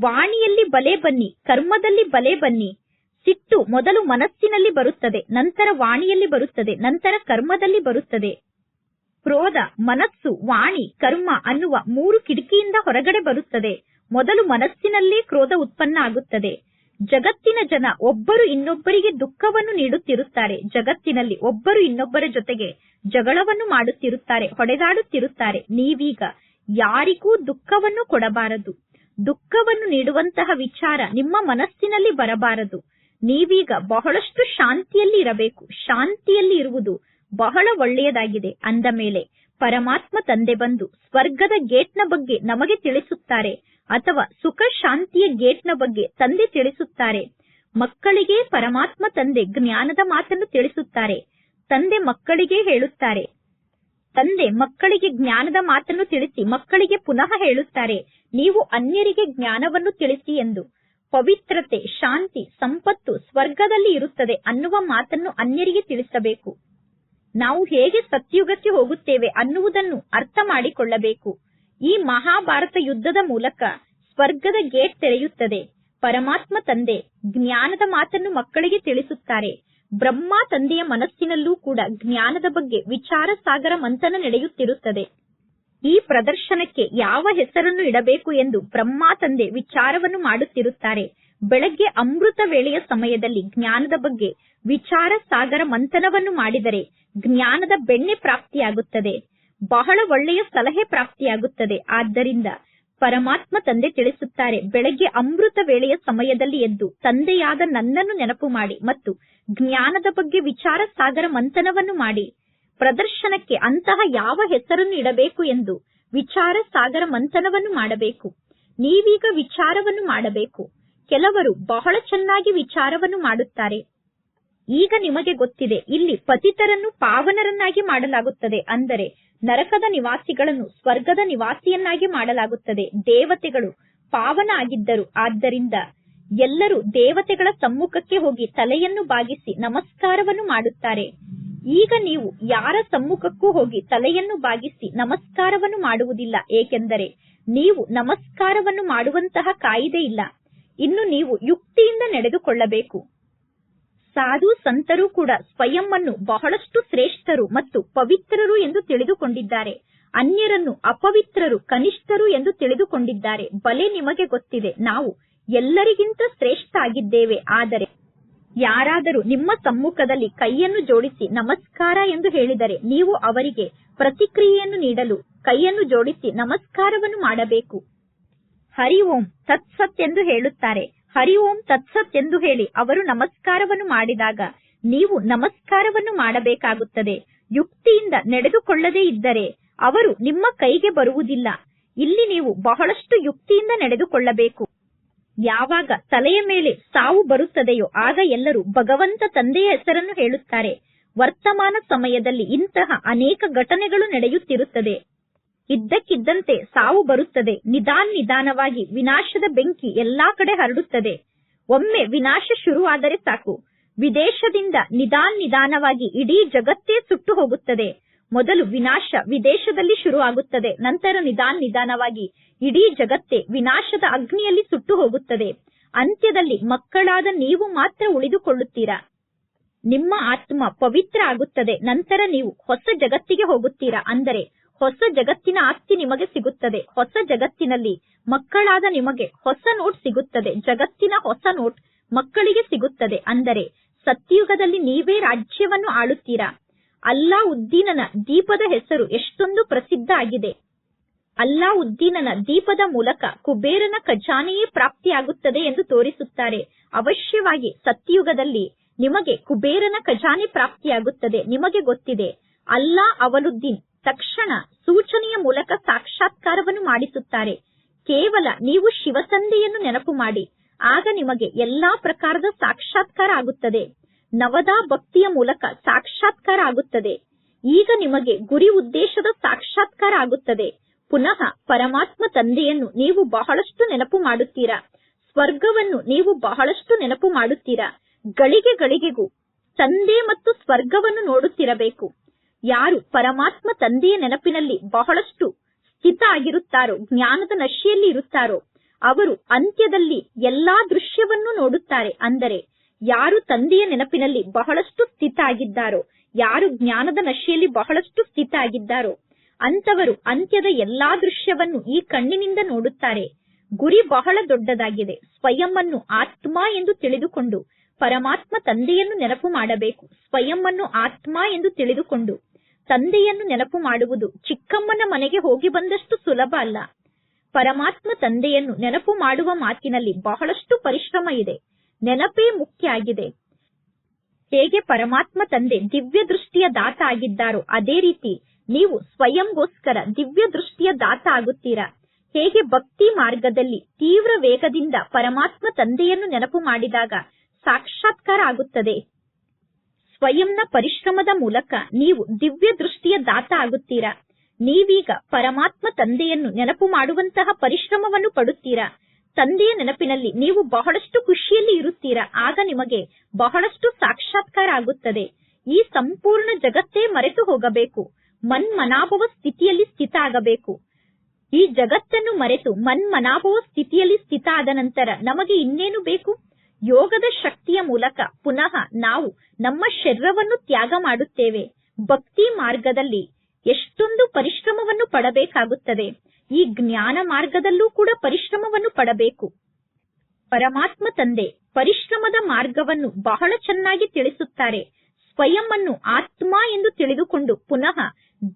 ವಾಣಿಯಲ್ಲಿ ಬಲೆ ಬನ್ನಿ, ಕರ್ಮದಲ್ಲಿ ಬಲೆ ಬನ್ನಿ. ಸಿಟ್ಟು ಮೊದಲು ಮನಸ್ಸಿನಲ್ಲಿ ಬರುತ್ತದೆ, ನಂತರ ವಾಣಿಯಲ್ಲಿ ಬರುತ್ತದೆ, ನಂತರ ಕರ್ಮದಲ್ಲಿ ಬರುತ್ತದೆ. ಕ್ರೋಧ, ಮನಸ್ಸು, ವಾಣಿ, ಕರ್ಮ ಅನ್ನುವ ಮೂರು ಕಿಟಕಿಯಿಂದ ಹೊರಗಡೆ ಬರುತ್ತದೆ. ಮೊದಲು ಮನಸ್ಸಿನಲ್ಲೇ ಕ್ರೋಧ ಉತ್ಪನ್ನ ಆಗುತ್ತದೆ. ಜಗತ್ತಿನ ಜನ ಒಬ್ಬರು ಇನ್ನೊಬ್ಬರಿಗೆ ದುಃಖವನ್ನು ನೀಡುತ್ತಿರುತ್ತಾರೆ. ಜಗತ್ತಿನಲ್ಲಿ ಒಬ್ಬರು ಇನ್ನೊಬ್ಬರ ಜೊತೆಗೆ ಜಗಳವನ್ನು ಮಾಡುತ್ತಿರುತ್ತಾರೆ, ಹೊಡೆದಾಡುತ್ತಿರುತ್ತಾರೆ. ನೀವೀಗ ಯಾರಿಗೂ ದುಃಖವನ್ನು ಕೊಡಬಾರದು. ದುಃಖವನ್ನು ನೀಡುವಂತಹ ವಿಚಾರ ನಿಮ್ಮ ಮನಸ್ಸಿನಲ್ಲಿ ಬರಬಾರದು. ನೀವೀಗ ಬಹಳಷ್ಟು ಶಾಂತಿಯಲ್ಲಿ ಇರಬೇಕು. ಶಾಂತಿಯಲ್ಲಿ ಇರುವುದು ಬಹಳ ಒಳ್ಳೆಯದಾಗಿದೆ. ಅಂದ ಮೇಲೆ ಪರಮಾತ್ಮ ತಂದೆ ಬಂದು ಸ್ವರ್ಗದ ಗೇಟ್ನ ಬಗ್ಗೆ ನಮಗೆ ತಿಳಿಸುತ್ತಾರೆ. ಅಥವಾ ಸುಖ ಶಾಂತಿಯ ಗೇಟ್ನ ಬಗ್ಗೆ ತಂದೆ ತಿಳಿಸುತ್ತಾರೆ. ಮಕ್ಕಳಿಗೆ ಪರಮಾತ್ಮ ತಂದೆ ಜ್ಞಾನದ ಮಾತನ್ನು ತಿಳಿಸುತ್ತಾರೆ. ತಂದೆ ಮಕ್ಕಳಿಗೆ ಹೇಳುತ್ತಾರೆ. ತಂದೆ ಮಕ್ಕಳಿಗೆ ಜ್ಞಾನದ ಮಾತನ್ನು ತಿಳಿಸಿ ಮಕ್ಕಳಿಗೆ ಪುನಃ ಹೇಳುತ್ತಾರೆ. ನೀವು ಅನ್ಯರಿಗೆ ಜ್ಞಾನವನ್ನು ತಿಳಿಸಿ ಎಂದು. ಪವಿತ್ರತೆ, ಶಾಂತಿ, ಸಂಪತ್ತು ಸ್ವರ್ಗದಲ್ಲಿ ಇರುತ್ತದೆ ಅನ್ನುವ ಮಾತನ್ನು ಅನ್ಯರಿಗೆ ತಿಳಿಸಬೇಕು. ನಾವು ಹೇಗೆ ಸತ್ಯುಗಕ್ಕೆ ಹೋಗುತ್ತೇವೆ ಅನ್ನುವುದನ್ನು ಅರ್ಥ ಮಾಡಿಕೊಳ್ಳಬೇಕು. ಈ ಮಹಾಭಾರತ ಯುದ್ಧದ ಮೂಲಕ ಸ್ವರ್ಗದ ಗೇಟ್ ತೆರೆಯುತ್ತದೆ. ಪರಮಾತ್ಮ ತಂದೆ ಜ್ಞಾನದ ಮಾತನ್ನು ಮಕ್ಕಳಿಗೆ ತಿಳಿಸುತ್ತಾರೆ. ಬ್ರಹ್ಮ ತಂದೆಯ ಮನಸ್ಸಿನಲ್ಲೂ ಕೂಡ ಜ್ಞಾನದ ಬಗ್ಗೆ ವಿಚಾರ ಸಾಗರ ಮಂಥನ ನಡೆಯುತ್ತಿರುತ್ತದೆ. ಈ ಪ್ರದರ್ಶನಕ್ಕೆ ಯಾವ ಹೆಸರನ್ನು ಇಡಬೇಕು ಎಂದು ಬ್ರಹ್ಮ ತಂದೆ ವಿಚಾರವನ್ನು ಮಾಡುತ್ತಿರುತ್ತಾರೆ. ಬೆಳಗ್ಗೆ ಅಮೃತ ವೇಳೆಯ ಸಮಯದಲ್ಲಿ ಜ್ಞಾನದ ಬಗ್ಗೆ ವಿಚಾರ ಸಾಗರ ಮಂಥನವನ್ನು ಮಾಡಿದರೆ ಜ್ಞಾನದ ಬೆಣ್ಣೆ ಪ್ರಾಪ್ತಿಯಾಗುತ್ತದೆ. ಬಹಳ ಒಳ್ಳೆಯ ಸಲಹೆ ಪ್ರಾಪ್ತಿಯಾಗುತ್ತದೆ. ಆದ್ದರಿಂದ ಪರಮಾತ್ಮ ತಂದೆ ತಿಳಿಸುತ್ತಾರೆ, ಬೆಳಗ್ಗೆ ಅಮೃತ ವೇಳೆಯ ಸಮಯದಲ್ಲಿ ಎದ್ದು ತಂದೆಯಾದ ನನ್ನನ್ನು ನೆನಪು ಮಾಡಿ ಮತ್ತು ಜ್ಞಾನದ ಬಗ್ಗೆ ವಿಚಾರ ಸಾಗರ ಮಂಥನವನ್ನು ಮಾಡಿ. ಪ್ರದರ್ಶನಕ್ಕೆ ಅಂತಹ ಯಾವ ಹೆಸರನ್ನು ಇಡಬೇಕು ಎಂದು ವಿಚಾರ ಸಾಗರ ಮಂಥನವನ್ನು ಮಾಡಬೇಕು. ನೀವೀಗ ವಿಚಾರವನ್ನು ಮಾಡಬೇಕು. ಕೆಲವರು ಬಹಳ ಚೆನ್ನಾಗಿ ವಿಚಾರವನ್ನು ಮಾಡುತ್ತಾರೆ. ಈಗ ನಿಮಗೆ ಗೊತ್ತಿದೆ, ಇಲ್ಲಿ ಪತಿತರನ್ನು ಪಾವನರನ್ನಾಗಿ ಮಾಡಲಾಗುತ್ತದೆ. ಅಂದರೆ ನರಕದ ನಿವಾಸಿಗಳನ್ನು ಸ್ವರ್ಗದ ನಿವಾಸಿಯನ್ನಾಗಿ ಮಾಡಲಾಗುತ್ತದೆ. ದೇವತೆಗಳು ಪಾವನ ಆಗಿದ್ದರು ಆದ್ದರಿಂದ ಎಲ್ಲರೂ ದೇವತೆಗಳ ಸಮ್ಮುಖಕ್ಕೆ ಹೋಗಿ ತಲೆಯನ್ನು ಬಾಗಿಸಿ ನಮಸ್ಕಾರವನ್ನು ಮಾಡುತ್ತಾರೆ. ಈಗ ನೀವು ಯಾರ ಸಮ್ಮುಖಕ್ಕೂ ಹೋಗಿ ತಲೆಯನ್ನು ಬಾಗಿಸಿ ನಮಸ್ಕಾರವನ್ನು ಮಾಡುವುದಿಲ್ಲ. ಏಕೆಂದರೆ ನೀವು ನಮಸ್ಕಾರವನ್ನು ಮಾಡುವಂತಹ ಕಾಯಿದೆ ಇಲ್ಲ ಇನ್ನು ನೀವು ಯುಕ್ತಿಯಿಂದ ನಡೆದುಕೊಳ್ಳಬೇಕು. ಸಾಧು ಸಂತರು ಕೂಡ ಸ್ವಯಂವನ್ನು ಬಹಳಷ್ಟು ಶ್ರೇಷ್ಠರು ಮತ್ತು ಪವಿತ್ರರು ಎಂದು ತಿಳಿದುಕೊಂಡಿದ್ದಾರೆ. ಅನ್ಯರನ್ನು ಅಪವಿತ್ರರು, ಕನಿಷ್ಠರು ಎಂದು ತಿಳಿದುಕೊಂಡಿದ್ದಾರೆ. ಬಲೆ ನಿಮಗೆ ಗೊತ್ತಿದೆ. ನಾವು ಎಲ್ಲರಿಗಿಂತ ಶ್ರೇಷ್ಠ ಆಗಿದ್ದೇವೆ ಆದರೆ ಯಾರಾದರೂ ನಿಮ್ಮ ಸಮ್ಮುಖದಲ್ಲಿ ಕೈಯನ್ನು ಜೋಡಿಸಿ ನಮಸ್ಕಾರ ಎಂದು ಹೇಳಿದರೆ ನೀವು ಅವರಿಗೆ ಪ್ರತಿಕ್ರಿಯೆಯನ್ನು ನೀಡಲು ಕೈಯನ್ನು ಜೋಡಿಸಿ ನಮಸ್ಕಾರವನ್ನು ಮಾಡಬೇಕು. ಹರಿ ಓಂ ತತ್ಸತ್ ಎಂದು ಹೇಳುತ್ತಾರೆ. ಹರಿ ಓಂ ತತ್ಸತ್ ಎಂದು ಹೇಳಿ ಅವರು ನಮಸ್ಕಾರವನ್ನು ಮಾಡಿದಾಗ ನೀವು ನಮಸ್ಕಾರವನ್ನು ಮಾಡಬೇಕಾಗುತ್ತದೆ. ಯುಕ್ತಿಯಿಂದ ನಡೆದುಕೊಳ್ಳದೇ ಇದ್ದರೆ ಅವರು ನಿಮ್ಮ ಕೈಗೆ ಬರುವುದಿಲ್ಲ. ಇಲ್ಲಿ ನೀವು ಬಹಳಷ್ಟು ಯುಕ್ತಿಯಿಂದ ನಡೆದುಕೊಳ್ಳಬೇಕು. ಯಾವಾಗ ತಲೆಯ ಮೇಲೆ ಸಾವು ಬರುತ್ತದೆಯೋ ಆಗ ಎಲ್ಲರೂ ಭಗವಂತ ತಂದೆಯ ಹೆಸರನ್ನು ಹೇಳುತ್ತಾರೆ. ವರ್ತಮಾನ ಸಮಯದಲ್ಲಿ ಇಂತಹ ಅನೇಕ ಘಟನೆಗಳು ನಡೆಯುತ್ತಿರುತ್ತದೆ. ಇದ್ದಕ್ಕಿದ್ದಂತೆ ಸಾವು ಬರುತ್ತದೆ. ನಿಧಾನ್ ನಿಧಾನವಾಗಿ ವಿನಾಶದ ಬೆಂಕಿ ಎಲ್ಲಾ ಕಡೆ ಹರಡುತ್ತದೆ. ಒಮ್ಮೆ ವಿನಾಶ ಶುರುವಾದರೆ ಸಾಕು. ವಿದೇಶದಿಂದ ನಿಧಾನ್ ನಿಧಾನವಾಗಿ ಇಡೀ ಜಗತ್ತೇ ಸುಟ್ಟು ಹೋಗುತ್ತದೆ. ಮೊದಲು ವಿನಾಶ ವಿದೇಶದಲ್ಲಿ ಶುರುವಾಗುತ್ತದೆ. ನಂತರ ನಿಧಾನ್ ನಿಧಾನವಾಗಿ ಇಡೀ ಜಗತ್ತೇ ವಿನಾಶದ ಅಗ್ನಿಯಲ್ಲಿ ಸುಟ್ಟು ಹೋಗುತ್ತದೆ. ಅಂತ್ಯದಲ್ಲಿ ಮಕ್ಕಳಾದ ನೀವು ಮಾತ್ರ ಉಳಿದುಕೊಳ್ಳುತ್ತೀರಾ. ನಿಮ್ಮ ಆತ್ಮ ಪವಿತ್ರ ಆಗುತ್ತದೆ. ನಂತರ ನೀವು ಹೊಸ ಜಗತ್ತಿಗೆ ಹೋಗುತ್ತೀರಾ. ಅಂದರೆ ಹೊಸ ಜಗತ್ತಿನ ಆಸ್ತಿ ನಿಮಗೆ ಸಿಗುತ್ತದೆ. ಹೊಸ ಜಗತ್ತಿನಲ್ಲಿ ಮಕ್ಕಳಾದ ನಿಮಗೆ ಹೊಸ ನೋಟ್ ಸಿಗುತ್ತದೆ. ಜಗತ್ತಿನ ಹೊಸ ನೋಟ್ ಮಕ್ಕಳಿಗೆ ಸಿಗುತ್ತದೆ. ಅಂದರೆ ಸತ್ಯಯುಗದಲ್ಲಿ ನೀವೇ ರಾಜ್ಯವನ್ನು ಆಳುತ್ತೀರಾ? ಅಲ್ಲಾ ಉದ್ದೀನನ ದೀಪದ ಹೆಸರು ಎಷ್ಟೊಂದು ಪ್ರಸಿದ್ಧ ಆಗಿದೆ. ಅಲ್ಲಾ ಉದ್ದೀನನ ದೀಪದ ಮೂಲಕ ಕುಬೇರನ ಖಜಾನೆಯೇ ಪ್ರಾಪ್ತಿಯಾಗುತ್ತದೆ ಎಂದು ತೋರಿಸುತ್ತಾರೆ. ಅವಶ್ಯವಾಗಿ ಸತ್ಯಯುಗದಲ್ಲಿ ನಿಮಗೆ ಕುಬೇರನ ಖಜಾನೆ ಪ್ರಾಪ್ತಿಯಾಗುತ್ತದೆ. ನಿಮಗೆ ಗೊತ್ತಿದೆ, ಅಲ್ಲಾ ಅವಲುದ್ದೀನ್ ತಕ್ಷಣ ಸೂಚನೆಯ ಮೂಲಕ ಸಾಕ್ಷಾತ್ಕಾರವನ್ನು ಮಾಡಿಸುತ್ತಾರೆ. ಕೇವಲ ನೀವು ಶಿವಸಂಧೆಯನ್ನು ನೆನಪು ಮಾಡಿ. ಆಗ ನಿಮಗೆ ಎಲ್ಲಾ ಪ್ರಕಾರದ ಸಾಕ್ಷಾತ್ಕಾರ ಆಗುತ್ತದೆ. ನವದಾ ಭಕ್ತಿಯ ಮೂಲಕ ಸಾಕ್ಷಾತ್ಕಾರ ಆಗುತ್ತದೆ. ಈಗ ನಿಮಗೆ ಗುರಿ ಉದ್ದೇಶದ ಸಾಕ್ಷಾತ್ಕಾರ ಆಗುತ್ತದೆ. ಪುನಃ ಪರಮಾತ್ಮ ತಂದೆಯನ್ನು ನೀವು ಬಹಳಷ್ಟು ನೆನಪು ಮಾಡುತ್ತೀರಾ? ಸ್ವರ್ಗವನ್ನು ನೀವು ಬಹಳಷ್ಟು ನೆನಪು ಮಾಡುತ್ತೀರಾ? ಗಳಿಗೆ ಗಳಿಗೆಗೂ ತಂದೆ ಮತ್ತು ಸ್ವರ್ಗವನ್ನು ನೋಡುತ್ತಿರಬೇಕು. ಯಾರು ಪರಮಾತ್ಮ ತಂದೆಯ ನೆನಪಿನಲ್ಲಿ ಬಹಳಷ್ಟು ಸ್ಥಿತ ಆಗಿರುತ್ತಾರೋ ಜ್ಞಾನದ ನಶೆಯಲ್ಲಿ ಇರುತ್ತಾರೋ, ಅವರು ಅಂತ್ಯದಲ್ಲಿ ಎಲ್ಲಾ ದೃಶ್ಯವನ್ನು ನೋಡುತ್ತಾರೆ. ಅಂದರೆ ಯಾರು ತಂದೆಯ ನೆನಪಿನಲ್ಲಿ ಬಹಳಷ್ಟು ಸ್ಥಿತ ಆಗಿದ್ದಾರೋ ಯಾರು ಜ್ಞಾನದ ನಶೆಯಲ್ಲಿ ಬಹಳಷ್ಟು ಸ್ಥಿತ ಆಗಿದ್ದಾರೋ ಅಂತವರು ಅಂತ್ಯದ ಎಲ್ಲಾ ದೃಶ್ಯವನ್ನು ಈ ಕಣ್ಣಿನಿಂದ ನೋಡುತ್ತಾರೆ. ಗುರಿ ಬಹಳ ದೊಡ್ಡದಾಗಿದೆ. ಸ್ವಯಂ ಆತ್ಮ ಎಂದು ತಿಳಿದುಕೊಂಡು ಪರಮಾತ್ಮ ತಂದೆಯನ್ನು ನೆನಪು ಮಾಡಬೇಕು. ಸ್ವಯಂ ಅನ್ನು ಆತ್ಮ ಎಂದು ತಿಳಿದುಕೊಂಡು ತಂದೆಯನ್ನು ನೆನಪು ಮಾಡುವುದು ಚಿಕ್ಕಮ್ಮನ ಮನೆಗೆ ಹೋಗಿ ಬಂದಷ್ಟು ಸುಲಭ ಅಲ್ಲ. ಪರಮಾತ್ಮ ತಂದೆಯನ್ನು ನೆನಪು ಮಾಡುವ ಮಾತಿನಲ್ಲಿ ಬಹಳಷ್ಟು ಪರಿಶ್ರಮ ಇದೆ. ನೆನಪೇ ಮುಖ್ಯ ಆಗಿದೆ. ಹೇಗೆ ಪರಮಾತ್ಮ ತಂದೆ ದಿವ್ಯ ದೃಷ್ಟಿಯ ದಾತ ಆಗಿದ್ದಾರೋ ಅದೇ ರೀತಿ ನೀವು ಸ್ವಯಂಗೋಸ್ಕರ ದಿವ್ಯ ದೃಷ್ಟಿಯ ದಾತ ಆಗುತ್ತೀರಾ? ಹೇಗೆ ಭಕ್ತಿ ಮಾರ್ಗದಲ್ಲಿ ತೀವ್ರ ವೇಗದಿಂದ ಪರಮಾತ್ಮ ತಂದೆಯನ್ನು ನೆನಪು ಮಾಡಿದಾಗ ಸಾಕ್ಷಾತ್ಕಾರ ಆಗುತ್ತದೆ? ಸ್ವಯಂನ ಪರಿಶ್ರಮದ ಮೂಲಕ ನೀವು ದಿವ್ಯ ದೃಷ್ಟಿಯ ದಾತ ಆಗುತ್ತೀರಾ? ನೀವೀಗ ಪರಮಾತ್ಮ ತಂದೆಯನ್ನು ನೆನಪು ಮಾಡುವಂತಹ ಪರಿಶ್ರಮವನ್ನು ಪಡುತ್ತೀರಾ? ತಂದೆಯ ನೆನಪಿನಲ್ಲಿ ನೀವು ಬಹಳಷ್ಟು ಖುಷಿಯಲ್ಲಿ ಇರುತ್ತೀರಾ? ಆಗ ನಿಮಗೆ ಬಹಳಷ್ಟು ಸಾಕ್ಷಾತ್ಕಾರ ಆಗುತ್ತದೆ. ಈ ಸಂಪೂರ್ಣ ಜಗತ್ತೇ ಮರೆತು ಹೋಗಬೇಕು. ಮನ್ಮನಾಭವ ಸ್ಥಿತಿಯಲ್ಲಿ ಸ್ಥಿತ ಆಗಬೇಕು. ಈ ಜಗತ್ತನ್ನು ಮರೆತು ಮನ್ಮನಾಭವ ಸ್ಥಿತಿಯಲ್ಲಿ ಸ್ಥಿತ ಆದ ನಂತರ ನಮಗೆ ಇನ್ನೇನು ಬೇಕು? ಯೋಗದ ಶಕ್ತಿಯ ಮೂಲಕ ಪುನಃ ನಾವು ನಮ್ಮ ಶರೀರವನ್ನು ತ್ಯಾಗ ಮಾಡುತ್ತೇವೆ. ಭಕ್ತಿ ಮಾರ್ಗದಲ್ಲಿ ಎಷ್ಟೊಂದು ಪರಿಶ್ರಮವನ್ನು ಪಡಬೇಕಾಗುತ್ತದೆ. ಈ ಜ್ಞಾನ ಮಾರ್ಗದಲ್ಲೂ ಕೂಡ ಪರಿಶ್ರಮವನ್ನು ಪಡಬೇಕು. ಪರಮಾತ್ಮ ತಂದೆ ಪರಿಶ್ರಮದ ಮಾರ್ಗವನ್ನು ಬಹಳ ಚೆನ್ನಾಗಿ ತಿಳಿಸುತ್ತಾರೆ. ಸ್ವಯಂ ಅನ್ನು ಆತ್ಮ ಎಂದು ತಿಳಿದುಕೊಂಡು ಪುನಃ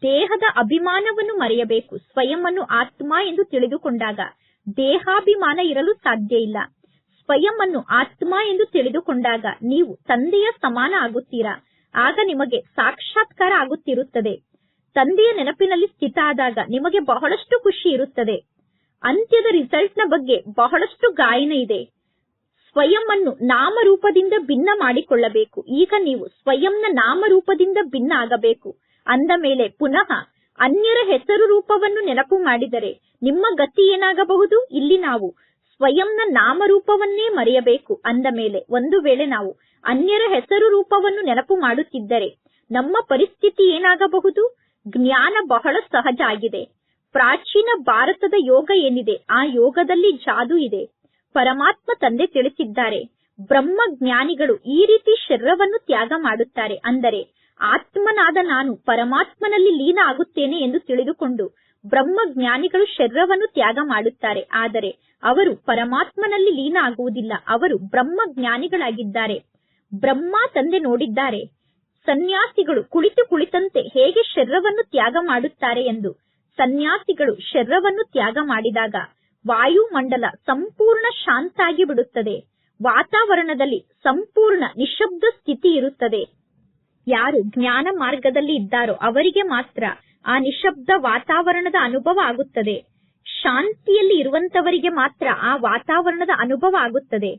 ದೇಹದ ಅಭಿಮಾನವನ್ನು ಮರೆಯಬೇಕು. ಸ್ವಯಂ ಅನ್ನು ಆತ್ಮ ಎಂದು ತಿಳಿದುಕೊಂಡಾಗ ದೇಹಾಭಿಮಾನ ಇರಲು ಸಾಧ್ಯ ಇಲ್ಲ. ಸ್ವಯಂ ಅನ್ನು ಆತ್ಮ ಎಂದು ತಿಳಿದುಕೊಂಡಾಗ ನೀವು ತಂದೆಯ ಸಮಾನ ಆಗುತ್ತೀರಾ? ಆಗ ನಿಮಗೆ ಸಾಕ್ಷಾತ್ಕಾರ ಆಗುತ್ತಿರುತ್ತದೆ. ತಂದೆಯ ನೆನಪಿನಲ್ಲಿ ಸ್ಥಿತ ಆದಾಗ ನಿಮಗೆ ಬಹಳಷ್ಟು ಖುಷಿ ಇರುತ್ತದೆ. ಅಂತ್ಯದ ನ ಬಗ್ಗೆ ಬಹಳಷ್ಟು ಗಾಯನ ಇದೆ. ಸ್ವಯಂ ಅನ್ನು ನಾಮರೂಪದಿಂದ ಭಿನ್ನ ಮಾಡಿಕೊಳ್ಳಬೇಕು. ಈಗ ನೀವು ಸ್ವಯಂನ ನಾಮರೂಪದಿಂದ ಭಿನ್ನ ಆಗಬೇಕು. ಅಂದ ಮೇಲೆ ಪುನಃ ಅನ್ಯರ ಹೆಸರು ರೂಪವನ್ನು ನೆನಪು ಮಾಡಿದರೆ ನಿಮ್ಮ ಗತಿ ಏನಾಗಬಹುದು? ಇಲ್ಲಿ ನಾವು ಸ್ವಯಂನ ನಾಮರೂಪವನ್ನೇ ಮರೆಯಬೇಕು ಅಂದ ಮೇಲೆ ಒಂದು ವೇಳೆ ನಾವು ಅನ್ಯರ ಹೆಸರು ರೂಪವನ್ನು ನೆನಪು ಮಾಡುತ್ತಿದ್ದರೆ ನಮ್ಮ ಪರಿಸ್ಥಿತಿ ಏನಾಗಬಹುದು? ಜ್ಞಾನ ಬಹಳ ಸಹಜ ಆಗಿದೆ. ಪ್ರಾಚೀನ ಭಾರತದ ಯೋಗ ಏನಿದೆ? ಆ ಯೋಗದಲ್ಲಿ ಜಾದು ಇದೆ. ಪರಮಾತ್ಮ ತಂದೆ ತಿಳಿಸಿದ್ದಾರೆ ಬ್ರಹ್ಮ ಜ್ಞಾನಿಗಳು ಈ ರೀತಿ ಶರೀರವನ್ನು ತ್ಯಾಗ ಮಾಡುತ್ತಾರೆ ಅಂದರೆ ಆತ್ಮನಾದ ನಾನು ಪರಮಾತ್ಮನಲ್ಲಿ ಲೀನ ಆಗುತ್ತೇನೆ ಎಂದು ತಿಳಿದುಕೊಂಡು ಬ್ರಹ್ಮ ಜ್ಞಾನಿಗಳು ಶರೀರವನ್ನು ತ್ಯಾಗ ಮಾಡುತ್ತಾರೆ. ಆದರೆ ಅವರು ಪರಮಾತ್ಮನಲ್ಲಿ ಲೀನ ಆಗುವುದಿಲ್ಲ ಅವರು ಬ್ರಹ್ಮ ಜ್ಞಾನಿಗಳಾಗಿದ್ದಾರೆ ಬ್ರಹ್ಮ ತಂದೆ ನೋಡಿದ್ದಾರೆ. ಸನ್ಯಾಸಿಗಳು ಕುಳಿತು ಕುಳಿತಂತೆ ಹೇಗೆ ಶರೀರವನ್ನು ತ್ಯಾಗ ಮಾಡುತ್ತಾರೆ ಎಂದು. ಸನ್ಯಾಸಿಗಳು ಶರೀರವನ್ನು ತ್ಯಾಗ ಮಾಡಿದಾಗ ವಾಯುಮಂಡಲ ಸಂಪೂರ್ಣ ಶಾಂತಾಗಿ ಬಿಡುತ್ತದೆ. ವಾತಾವರಣದಲ್ಲಿ ಸಂಪೂರ್ಣ ನಿಶಬ್ದ ಸ್ಥಿತಿ ಇರುತ್ತದೆ. ಯಾರು ಜ್ಞಾನ ಮಾರ್ಗದಲ್ಲಿ ಇದ್ದಾರೋ ಅವರಿಗೆ ಮಾತ್ರ ಆ ನಿಶಬ್ದ ವಾತಾವರಣದ ಅನುಭವ ಆಗುತ್ತದೆ. ಶಾಂತಿಯಲ್ಲಿ ಇರುವಂತವರಿಗೆ ಮಾತ್ರ ಆ ವಾತಾವರಣದ ಅನುಭವ ಆಗುತ್ತದೆ.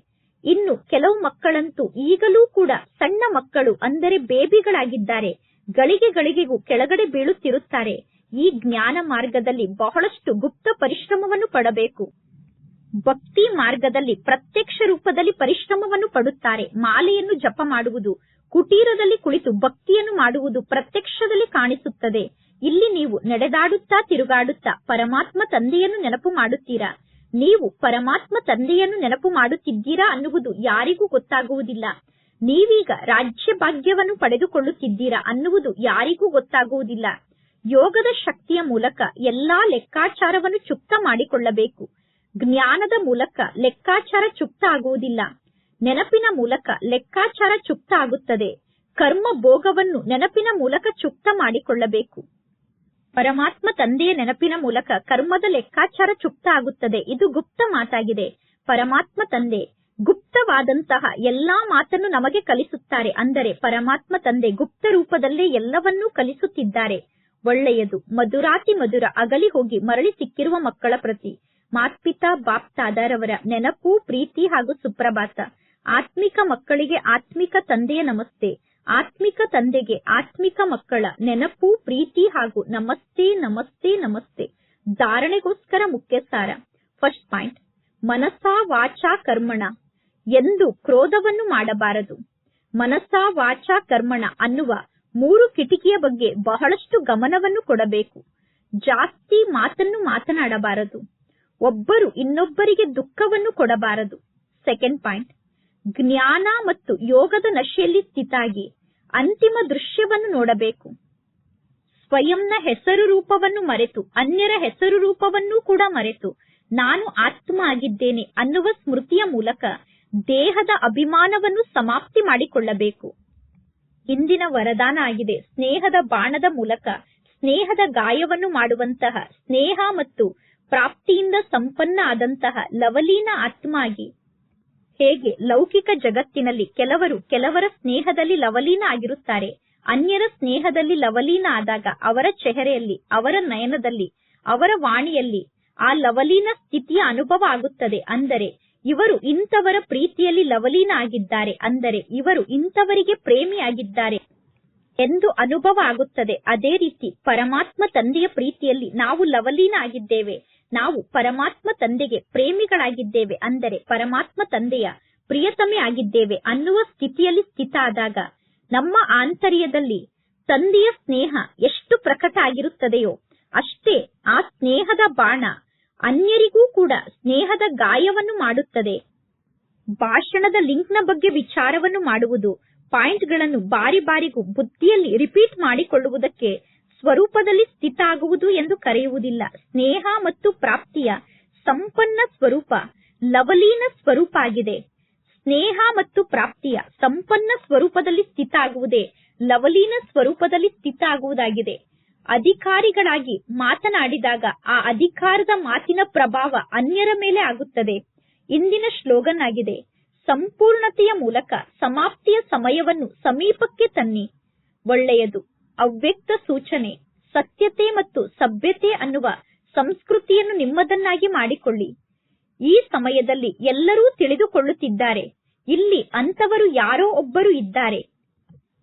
ಇನ್ನು ಕೆಲವು ಮಕ್ಕಳಂತೂ ಈಗಲೂ ಕೂಡ ಸಣ್ಣ ಮಕ್ಕಳು ಅಂದರೆ ಬೇಬಿಗಳಾಗಿದ್ದಾರೆ. ಗಳಿಗೆ ಗಳಿಗೆಗೂ ಕೆಳಗಡೆ ಬೀಳುತ್ತಿರುತ್ತಾರೆ. ಈ ಜ್ಞಾನ ಮಾರ್ಗದಲ್ಲಿ ಬಹಳಷ್ಟು ಗುಪ್ತ ಪರಿಶ್ರಮವನ್ನು ಪಡಬೇಕು. ಭಕ್ತಿ ಮಾರ್ಗದಲ್ಲಿ ಪ್ರತ್ಯಕ್ಷ ರೂಪದಲ್ಲಿ ಪರಿಶ್ರಮವನ್ನು ಪಡುತ್ತಾರೆ. ಮಾಲೆಯನ್ನು ಜಪ ಮಾಡುವುದು, ಕುಟೀರದಲ್ಲಿ ಕುಳಿತು ಭಕ್ತಿಯನ್ನು ಮಾಡುವುದು ಪ್ರತ್ಯಕ್ಷದಲ್ಲಿ ಕಾಣಿಸುತ್ತದೆ. ಇಲ್ಲಿ ನೀವು ನಡೆದಾಡುತ್ತಾ ತಿರುಗಾಡುತ್ತಾ ಪರಮಾತ್ಮ ತಂದೆಯನ್ನು ನೆನಪು ಮಾಡುತ್ತೀರಾ? ನೀವು ಪರಮಾತ್ಮ ತಂದೆಯನ್ನು ನೆನಪು ಮಾಡುತ್ತಿದ್ದೀರಾ ಅನ್ನುವುದು ಯಾರಿಗೂ ಗೊತ್ತಾಗುವುದಿಲ್ಲ. ನೀವೀಗ ರಾಜ್ಯ ಭಾಗ್ಯವನ್ನು ಪಡೆದುಕೊಳ್ಳುತ್ತಿದ್ದೀರಾ ಅನ್ನುವುದು ಯಾರಿಗೂ ಗೊತ್ತಾಗುವುದಿಲ್ಲ. ಯೋಗದ ಶಕ್ತಿಯ ಮೂಲಕ ಎಲ್ಲಾ ಲೆಕ್ಕಾಚಾರವನ್ನು ಚುಕ್ತ ಮಾಡಿಕೊಳ್ಳಬೇಕು. ಜ್ಞಾನದ ಮೂಲಕ ಲೆಕ್ಕಾಚಾರ ಚುಕ್ತ ಆಗುವುದಿಲ್ಲ. ನೆನಪಿನ ಮೂಲಕ ಲೆಕ್ಕಾಚಾರ ಚುಕ್ತ ಆಗುತ್ತದೆ. ಕರ್ಮ ಭೋಗವನ್ನು ನೆನಪಿನ ಮೂಲಕ ಚುಕ್ತ ಮಾಡಿಕೊಳ್ಳಬೇಕು. ಪರಮಾತ್ಮ ತಂದೆಯ ನೆನಪಿನ ಮೂಲಕ ಕರ್ಮದ ಲೆಕ್ಕಾಚಾರ ಚುಪ್ತ ಆಗುತ್ತದೆ. ಇದು ಗುಪ್ತ ಮಾತಾಗಿದೆ. ಪರಮಾತ್ಮ ತಂದೆ ಗುಪ್ತವಾದಂತಹ ಎಲ್ಲಾ ಮಾತನ್ನು ನಮಗೆ ಕಲಿಸುತ್ತಾರೆ. ಅಂದರೆ ಪರಮಾತ್ಮ ತಂದೆ ಗುಪ್ತ ರೂಪದಲ್ಲೇ ಎಲ್ಲವನ್ನೂ ಕಲಿಸುತ್ತಿದ್ದಾರೆ. ಒಳ್ಳೆಯದು. ಮಧುರಾತಿ ಮಧುರ ಅಗಲಿ ಹೋಗಿ ಮರಳಿ ಸಿಕ್ಕಿರುವ ಮಕ್ಕಳ ಪ್ರತಿ ಮಾತ್ಪಿತಾ ಬಾಪ್ತಾದರವರ ನೆನಪು, ಪ್ರೀತಿ ಹಾಗೂ ಸುಪ್ರಭಾತ. ಆತ್ಮಿಕ ಮಕ್ಕಳಿಗೆ ಆತ್ಮಿಕ ತಂದೆಯ ನಮಸ್ತೆ. ಆತ್ಮಿಕ ತಂದೆಗೆ ಆತ್ಮಿಕ ಮಕ್ಕಳ ನೆನಪು, ಪ್ರೀತಿ ಹಾಗೂ ನಮಸ್ತೆ ನಮಸ್ತೆ ನಮಸ್ತೆ. ಧಾರಣೆಗೋಸ್ಕರ ಮುಖ್ಯ ಸಾರ ಫಸ್ಟ್ ಪಾಯಿಂಟ್ ಮನಸಾ ವಾಚಾ ಕರ್ಮಣ. ಎಂದು ಕ್ರೋಧವನ್ನು ಮಾಡಬಾರದು. ಮನಸಾ ವಾಚಾ ಕರ್ಮಣ ಅನ್ನುವ ಮೂರು ಕಿಟಕಿಯ ಬಗ್ಗೆ ಬಹಳಷ್ಟು ಗಮನವನ್ನು ಕೊಡಬೇಕು. ಜಾಸ್ತಿ ಮಾತನ್ನು ಮಾತನಾಡಬಾರದು. ಒಬ್ಬರು ಇನ್ನೊಬ್ಬರಿಗೆ ದುಃಖವನ್ನು ಕೊಡಬಾರದು. ಸೆಕೆಂಡ್ ಪಾಯಿಂಟ್ ಜ್ಞಾನ ಮತ್ತು ಯೋಗದ ನಶೆಯಲ್ಲಿ ಸ್ಥಿತಾಗಿ ಅಂತಿಮ ದೃಶ್ಯವನ್ನು ನೋಡಬೇಕು. ಸ್ವಯಂನ ಹೆಸರು ರೂಪವನ್ನು ಮರೆತು, ಅನ್ಯರ ಹೆಸರು ರೂಪವನ್ನೂ ಕೂಡ ಮರೆತು, ನಾನು ಆತ್ಮ ಆಗಿದ್ದೇನೆ ಅನ್ನುವ ಸ್ಮೃತಿಯ ಮೂಲಕ ದೇಹದ ಅಭಿಮಾನವನ್ನು ಸಮಾಪ್ತಿ ಮಾಡಿಕೊಳ್ಳಬೇಕು. ಇಂದಿನ ವರದಾನ ಆಗಿದೆ ಸ್ನೇಹದ ಬಾಣದ ಮೂಲಕ ಸ್ನೇಹದ ಗಾಯವನ್ನು ಮಾಡುವಂತಹ ಸ್ನೇಹ ಮತ್ತು ಪ್ರಾಪ್ತಿಯಿಂದ ಸಂಪನ್ನ ಆದಂತಹ ಲವಲೀನ ಆತ್ಮ ಆಗಿ ಹೇಗೆ ಲೌಕಿಕ ಜಗತ್ತಿನಲ್ಲಿ ಕೆಲವರು ಕೆಲವರ ಸ್ನೇಹದಲ್ಲಿ ಲವಲೀನ ಆಗಿರುತ್ತಾರೆ, ಅನ್ಯರ ಸ್ನೇಹದಲ್ಲಿ ಲವಲೀನ ಆದಾಗ ಅವರ ಚೆಹರೆಯಲ್ಲಿ, ಅವರ ನಯನದಲ್ಲಿ, ಅವರ ವಾಣಿಯಲ್ಲಿ ಆ ಲವಲೀನ ಸ್ಥಿತಿಯ ಅನುಭವ ಆಗುತ್ತದೆ. ಅಂದರೆ ಇವರು ಇಂಥವರ ಪ್ರೀತಿಯಲ್ಲಿ ಲವಲೀನ ಆಗಿದ್ದಾರೆ. ಅಂದರೆ ಇವರು ಇಂಥವರಿಗೆ ಪ್ರೇಮಿಯಾಗಿದ್ದಾರೆ ಎಂದು ಅನುಭವ ಆಗುತ್ತದೆ. ಅದೇ ರೀತಿ ಪರಮಾತ್ಮ ತಂದೆಯ ಪ್ರೀತಿಯಲ್ಲಿ ನಾವು ಲವಲೀನ ಆಗಿದ್ದೇವೆ. ನಾವು ಪರಮಾತ್ಮ ತಂದೆಗೆ ಪ್ರೇಮಿಗಳಾಗಿದ್ದೇವೆ ಅಂದರೆ ಪರಮಾತ್ಮ ತಂದೆಯ ಪ್ರಿಯತಮೆ ಆಗಿದ್ದೇವೆ ಅನ್ನುವ ಸ್ಥಿತಿಯಲ್ಲಿ ಸ್ಥಿತ ಆದಾಗ ನಮ್ಮ ಆಂತರ್ಯದಲ್ಲಿ ತಂದೆಯ ಸ್ನೇಹ ಎಷ್ಟು ಪ್ರಕಟ ಆಗಿರುತ್ತದೆಯೋ ಅಷ್ಟೇ ಆ ಸ್ನೇಹದ ಬಾಣ ಅನ್ಯರಿಗೂ ಕೂಡ ಸ್ನೇಹದ ಗಾಯವನ್ನು ಮಾಡುತ್ತದೆ. ಭಾಷಣದ ಲಿಂಕ್ನ ಬಗ್ಗೆ ವಿಚಾರವನ್ನು ಮಾಡುವುದು ಪಾಯಿಂಟ್ಗಳನ್ನು ಬಾರಿ ಬಾರಿಗೂ ಬುದ್ಧಿಯಲ್ಲಿ ರಿಪೀಟ್ ಮಾಡಿಕೊಳ್ಳುವುದಕ್ಕೆ ಸ್ವರೂಪದಲ್ಲಿ ಸ್ಥಿತ ಆಗುವುದು ಎಂದು ಕರೆಯುವುದಿಲ್ಲ. ಸ್ನೇಹ ಮತ್ತು ಪ್ರಾಪ್ತಿಯ ಸಂಪನ್ನ ಸ್ವರೂಪ, ಲವಲೀನ ಸ್ವರೂಪ ಆಗಿದೆ. ಸ್ನೇಹ ಮತ್ತು ಪ್ರಾಪ್ತಿಯ ಸಂಪನ್ನ ಸ್ವರೂಪದಲ್ಲಿ ಸ್ಥಿತ ಆಗುವುದೇ, ಲವಲೀನ ಸ್ವರೂಪದಲ್ಲಿ ಸ್ಥಿತ ಆಗುವುದಾಗಿದೆ. ಅಧಿಕಾರಿಗಳಾಗಿ ಮಾತನಾಡಿದಾಗ ಆ ಅಧಿಕಾರದ ಮಾತಿನ ಪ್ರಭಾವ ಅನ್ಯರ ಮೇಲೆ ಆಗುತ್ತದೆ. ಇಂದಿನ ಶ್ಲೋಗನ್ ಆಗಿದೆ, ಸಂಪೂರ್ಣತೆಯ ಮೂಲಕ ಸಮಾಪ್ತಿಯ ಸಮಯವನ್ನು ಸಮೀಪಕ್ಕೆ ತನ್ನಿ. ಒಳ್ಳೆಯದು. ಅವ್ಯಕ್ತ ಸೂಚನೆ, ಸತ್ಯತೆ ಮತ್ತು ಸಭ್ಯತೆ ಅನ್ನುವ ಸಂಸ್ಕೃತಿಯನ್ನು ನಿಮ್ಮದನ್ನಾಗಿ ಮಾಡಿಕೊಳ್ಳಿ. ಈ ಸಮಯದಲ್ಲಿ ಎಲ್ಲರೂ ತಿಳಿದುಕೊಳ್ಳುತ್ತಿದ್ದಾರೆ. ಇಲ್ಲಿ ಅಂತವರು ಯಾರೋ ಒಬ್ಬರು ಇದ್ದಾರೆ.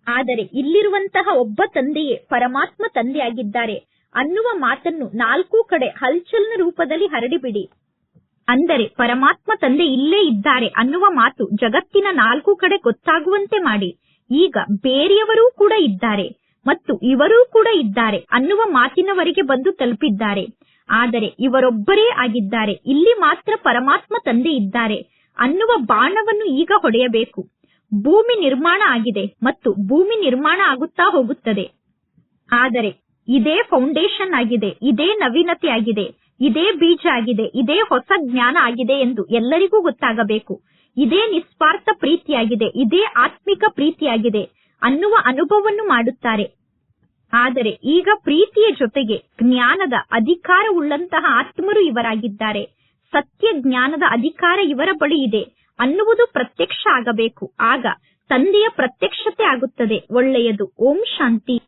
ಆದರೆ ಇಲ್ಲಿರುವಂತಹ ಒಬ್ಬ ತಂದೆಯೇ ಪರಮಾತ್ಮ ತಂದೆಯಾಗಿದ್ದಾರೆ ಅನ್ನುವ ಮಾತನ್ನು ನಾಲ್ಕು ಕಡೆ ಹಲ್ಚಲ್ನ ರೂಪದಲ್ಲಿ ಹರಡಿಬಿಡಿ. ಅಂದರೆ ಪರಮಾತ್ಮ ತಂದೆ ಇಲ್ಲೇ ಇದ್ದಾರೆ ಅನ್ನುವ ಮಾತು ಜಗತ್ತಿನ ನಾಲ್ಕು ಕಡೆ ಗೊತ್ತಾಗುವಂತೆ ಮಾಡಿ. ಈಗ ಬೇರೆಯವರೂ ಕೂಡ ಇದ್ದಾರೆ. ಮತ್ತು ಇವರೂ ಕೂಡ ಇದ್ದಾರೆ ಅನ್ನುವ ಮಾತಿನವರೆಗೆ ಬಂದು ತಲುಪಿದ್ದಾರೆ. ಆದರೆ ಇವರೊಬ್ಬರೇ ಆಗಿದ್ದಾರೆ. ಇಲ್ಲಿ ಮಾತ್ರ ಪರಮಾತ್ಮ ತಂದೆ ಇದ್ದಾರೆ ಅನ್ನುವ ಬಾಣವನ್ನು ಈಗ ಹೊಡೆಯಬೇಕು. ಭೂಮಿ ನಿರ್ಮಾಣ ಆಗಿದೆ ಮತ್ತು ಭೂಮಿ ನಿರ್ಮಾಣ ಆಗುತ್ತಾ ಹೋಗುತ್ತದೆ. ಆದರೆ ಇದೇ ಫೌಂಡೇಶನ್ ಆಗಿದೆ, ಇದೇ ನವೀನತೆ ಆಗಿದೆ, ಇದೇ ಬೀಜ ಆಗಿದೆ, ಇದೇ ಹೊಸ ಜ್ಞಾನ ಆಗಿದೆ ಎಂದು ಎಲ್ಲರಿಗೂ ಗೊತ್ತಾಗಬೇಕು. ಇದೇ ನಿಸ್ವಾರ್ಥ ಪ್ರೀತಿಯಾಗಿದೆ, ಇದೇ ಆತ್ಮಿಕ ಪ್ರೀತಿಯಾಗಿದೆ. ಅನ್ನುವ ಅನುಭವವನ್ನು ಮಾಡುತ್ತಾರೆ. ಆದರೆ ಈಗ ಪ್ರೀತಿಯ ಜೊತೆಗೆ ಜ್ಞಾನದ ಅಧಿಕಾರವುಳ್ಳಂತಹ ಆತ್ಮರು ಇವರಾಗಿದ್ದಾರೆ. ಸತ್ಯ ಜ್ಞಾನದ ಅಧಿಕಾರ ಇವರ ಬಳಿ ಇದೆ. ಅನ್ನುವುದು ಪ್ರತ್ಯಕ್ಷ ಆಗಬೇಕು. ಆಗ ತಂದೆಯ ಪ್ರತ್ಯಕ್ಷತೆ ಆಗುತ್ತದೆ. ಒಳ್ಳೆಯದು. ಓಂ ಶಾಂತಿ.